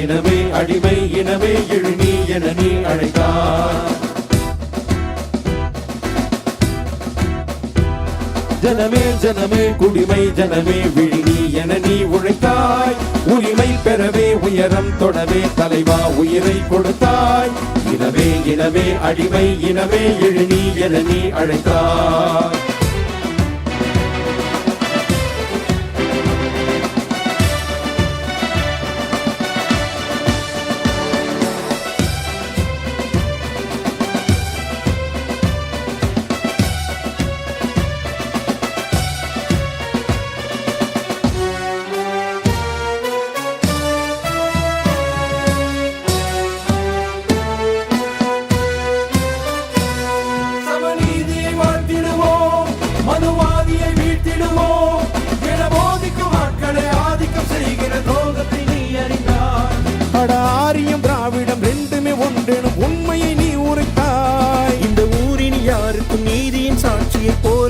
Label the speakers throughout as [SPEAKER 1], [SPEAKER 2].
[SPEAKER 1] இனமே அடிமை இனமே எழுநீ என நீ அழைத்தார் ஜனமே ஜனமே குடிமை ஜனமே விழினி என நீ உழைத்தாய். உரிமை பெறவே உயரம் தொடவே தலைவா உயிரை கொடுத்தாய். இனமே இனமே அடிமை இனமே எழுநீ என நீ அழைத்தாய்.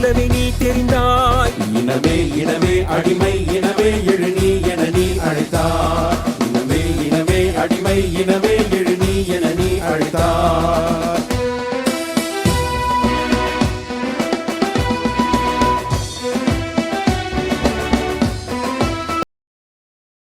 [SPEAKER 1] போலவே நீ தெரிந்தாய்.
[SPEAKER 2] இனமே இனமே அடிமை இனமே எழுநீ என நீ
[SPEAKER 3] அழைத்தாய்.
[SPEAKER 1] இனமே இனமே அடிமை இனமே